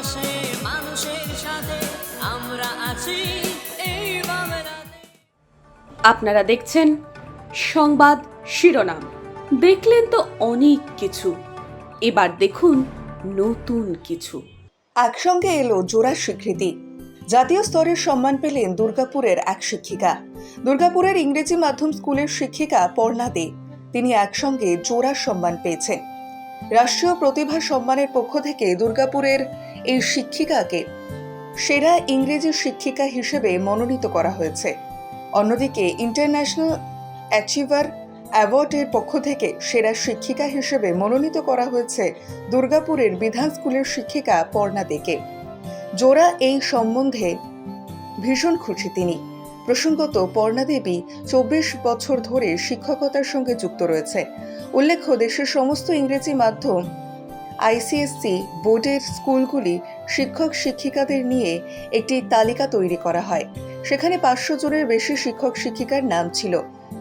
পাশে মানুষের সাথে আমরা আছি। এই আপনারা দেখছেন সংবাদ শিরোনাম। দেখলেন তো অনেক কিছু। এবার দেখুন নতুন কিছু। একসঙ্গে এলো জোড়া স্বীকৃতি। জাতীয় স্তরের সম্মান পেলেন দুর্গাপুরের এক শিক্ষিকা। দুর্গাপুরের ইংরেজি মাধ্যম স্কুলের শিক্ষিকা পর্ণা দে। তিনি একসঙ্গে জোড়া সম্মান পেয়েছেন। রাষ্ট্রীয় প্রতিভা সম্মানের পক্ষ থেকে দুর্গাপুরের এই শিক্ষিকাকে। সেরা ইংরেজি শিক্ষিকা হিসেবে মনোনীত করা হয়েছে। অন্যদিকে ইন্টারন্যাশনাল অ্যাচিভার অ্যাওয়ার্ডের পক্ষ থেকে সেরা শিক্ষিকা হিসেবে মনোনীত করা হয়েছে দুর্গাপুরের বিধান স্কুলের শিক্ষিকা পর্ণা দেকে। জোড়া এই সম্বন্ধে ভীষণ খুশি তিনি। প্রসঙ্গত, পর্ণা দেবী চব্বিশ বছর ধরে শিক্ষকতার সঙ্গে যুক্ত রয়েছে। উল্লেখ্য, দেশের সমস্ত ইংরেজি মাধ্যম আইসিএসসি বোর্ডের স্কুলগুলি শিক্ষক শিক্ষিকাদের নিয়ে একটি তালিকা তৈরি করা হয়। সেখানে পাঁচশো জনের বেশি শিক্ষক শিক্ষিকার নাম ছিল।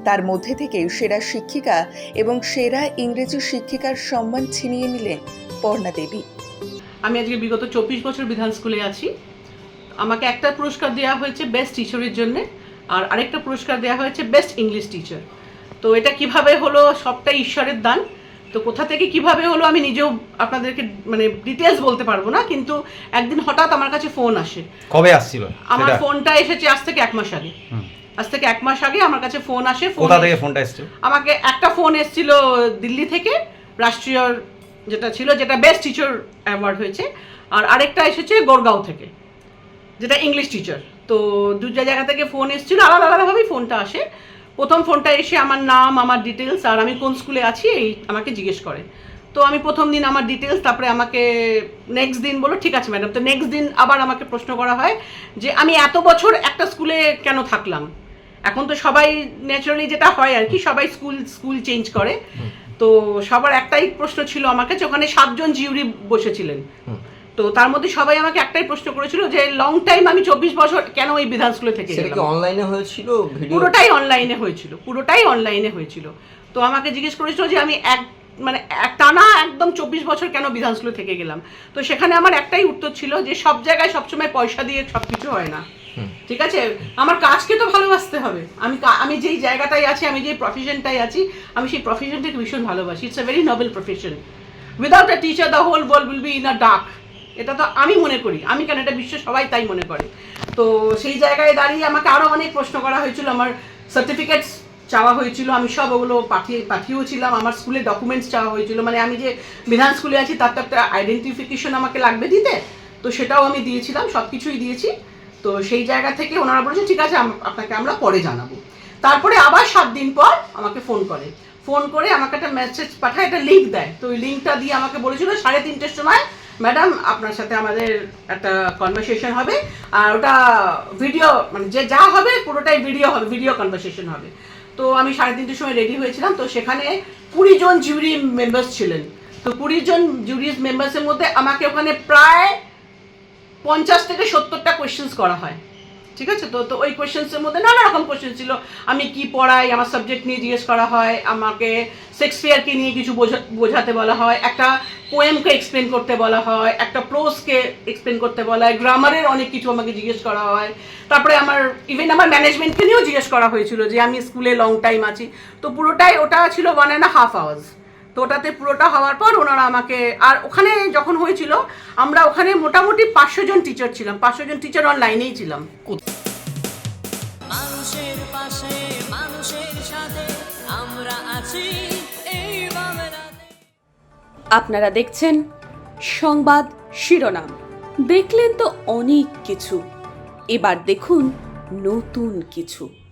তার মধ্যে থেকে সেরা শিক্ষিকা এবং সেরা ইংরেজি শিক্ষিকার সম্মান ছিনিয়ে নিলেন পর্ণা দেবী। আমি আজকে বিগত চব্বিশ বছর বিধান স্কুলে আছি। আমাকে একটা পুরস্কার দেওয়া হয়েছে বেস্ট টিচারের জন্য আর আরেকটা পুরস্কার দেওয়া হয়েছে বেস্ট ইংলিশ টিচার। তো এটা কীভাবে হলো সবটাই ঈশ্বরের দান। তো কোথা থেকে কীভাবে হলো আমি নিজেও আপনাদেরকে মানে ডিটেলস বলতে পারব না কিন্তু একদিন হঠাৎ আমার কাছে ফোন আসে। কবে আসছিল আমার ফোনটা এসেছে আজ থেকে এক মাস আগে। আজ থেকে এক মাস আগে আমার কাছে ফোন আসে কোথা থেকে ফোনটা এসছে আমাকে একটা ফোন এসেছিল দিল্লি থেকে রাষ্ট্রীয় যেটা ছিল যেটা বেস্ট টিচার অ্যাওয়ার্ড হয়েছে আর আরেকটা এসেছে গোরগাঁও থেকে যেটা ইংলিশ টিচার তো দুটা জায়গা থেকে ফোন এসেছিল আলাদা আলাদাভাবেই ফোনটা আসে। প্রথম ফোনটা এসে আমার নাম, আমার ডিটেলস আর আমি কোন স্কুলে আছি এই আমাকে জিজ্ঞেস করে। তো আমি প্রথম দিন আমার ডিটেলস তারপরে আমাকে নেক্সট দিন বলো ঠিক আছে ম্যাডাম তো নেক্সট দিন আবার আমাকে প্রশ্ন করা হয় যে, আমি এত বছর একটা স্কুলে কেন থাকলাম? এখন তো সবাই ন্যাচারালি যেটা হয় আর কি, সবাই স্কুল স্কুল চেঞ্জ করে। তো সবার একটাই প্রশ্ন ছিল আমাকে যে, ওখানে সাতজন জিউরি বসেছিলেন। তো তার মধ্যে সবাই আমাকে একটাই প্রশ্ন করেছিল যে লং টাইম আমি চব্বিশ বছর কেন এই বিধান স্কুলে থেকে সেটা কি গেলাম? অনলাইনে হয়েছিল? পুরোটাই অনলাইনে হয়েছিল পুরোটাই অনলাইনে হয়েছিল। তো আমাকে জিজ্ঞেস করেছিল যে আমি এক মানে টানা একদম চব্বিশ বছর কেন বিধান স্কুলে থেকে গেলাম? তো সেখানে আমার একটাই উত্তর ছিল যে সব জায়গায় সবসময় পয়সা দিয়ে সব কিছু হয় না। ঠিক আছে? আমার কাজকে তো ভালোবাসতে হবে। আমি আমি যেই জায়গাটায় আছি আমি যেই প্রফেশনটাই আছি আমি সেই প্রফেশনটাকে ভীষণ ভালোবাসি। It's a very noble profession without a teacher the whole world will be in a dark এটা তো আমি মনে করি। আমি কেন এটা বিশ্ব সবাই তাই মনে করে। তো সেই জায়গায় দাঁড়িয়ে আমাকে আরও অনেক প্রশ্ন করা হয়েছিল, আমার সার্টিফিকেটস চাওয়া হয়েছিল, আমি সব ওগুলো পাঠিয়ে পাঠিয়েও ছিলাম আমার স্কুলের ডকুমেন্টস চাওয়া হয়েছিল। মানে আমি যে বিধান স্কুলে আছি, তার তো একটা আইডেন্টিফিকেশন আমাকে লাগবে দিতে। তো সেটাও আমি দিয়েছিলাম সব কিছুই দিয়েছি। তো সেই জায়গা থেকে ওনারা বলেছে, ঠিক আছে আপনাকে আমরা পরে জানাব। তারপরে আবার সাত দিন পর আমাকে ফোন করে। ফোন করে আমাকে একটা মেসেজ পাঠায়, একটা লিঙ্ক দেয়। তো ওই লিঙ্কটা দিয়ে আমাকে বলেছিল, সাড়ে তিনটের সময় ম্যাডাম আপনার সাথে আমাদের একটা কনভারসেশন হবে। আর ওটা ভিডিও মানে যে যা হবে, পুরোটাই ভিডিও হবে ভিডিও কনভারসেশন হবে। তো আমি সাড়ে তিনটের সময় রেডি হয়েছিলাম, তো সেখানে কুড়ি জন জুরি মেম্বার্স ছিলেন। তো কুড়ি জন জুরি মেম্বার্সের মধ্যে আমাকে ওখানে প্রায় পঞ্চাশ থেকে সত্তরটা কোয়েশ্চেন্স করা হয়। ঠিক আছে? তো তো ওই কোয়েশ্চেন্সের মধ্যে নানা রকম কোয়েশ্চেন ছিল। আমি কি পড়াই, আমার সাবজেক্ট নিয়ে জিজ্ঞেস করা হয়, আমাকে শেক্সপিয়ারকে নিয়ে কিছু বোঝা, বোঝাতে বলা হয়, একটা পোয়েমকে এক্সপ্লেন করতে বলা হয়, একটা প্রোজকে এক্সপ্লেন করতে বলা হয় গ্রামারের অনেক কিছু আমাকে জিজ্ঞেস করা হয়। তারপরে আমার ইভেন আমার ম্যানেজমেন্টকে নিয়েও জিজ্ঞেস করা হয়েছিল যে আমি স্কুলে লং টাইম আছি। তো পুরোটাই ওটা ছিল ওয়ান অ্যান্ড হাফ আওয়ার্স তো ওটাতে পুরোটা হওয়ার পর ওনারা আমাকে আর ওখানে যখন হয়েছিল আমরা ওখানে মোটামুটি পাঁচশো জন টিচার ছিলাম। পাঁচশো জন টিচার অনলাইনেই ছিলাম। মানুষের পাশে মানুষের সাথে আমরা আছি আপনারা দেখছেন সংবাদ শিরোনাম। দেখলেন তো অনেক কিছু। এবার দেখুন নতুন কিছু।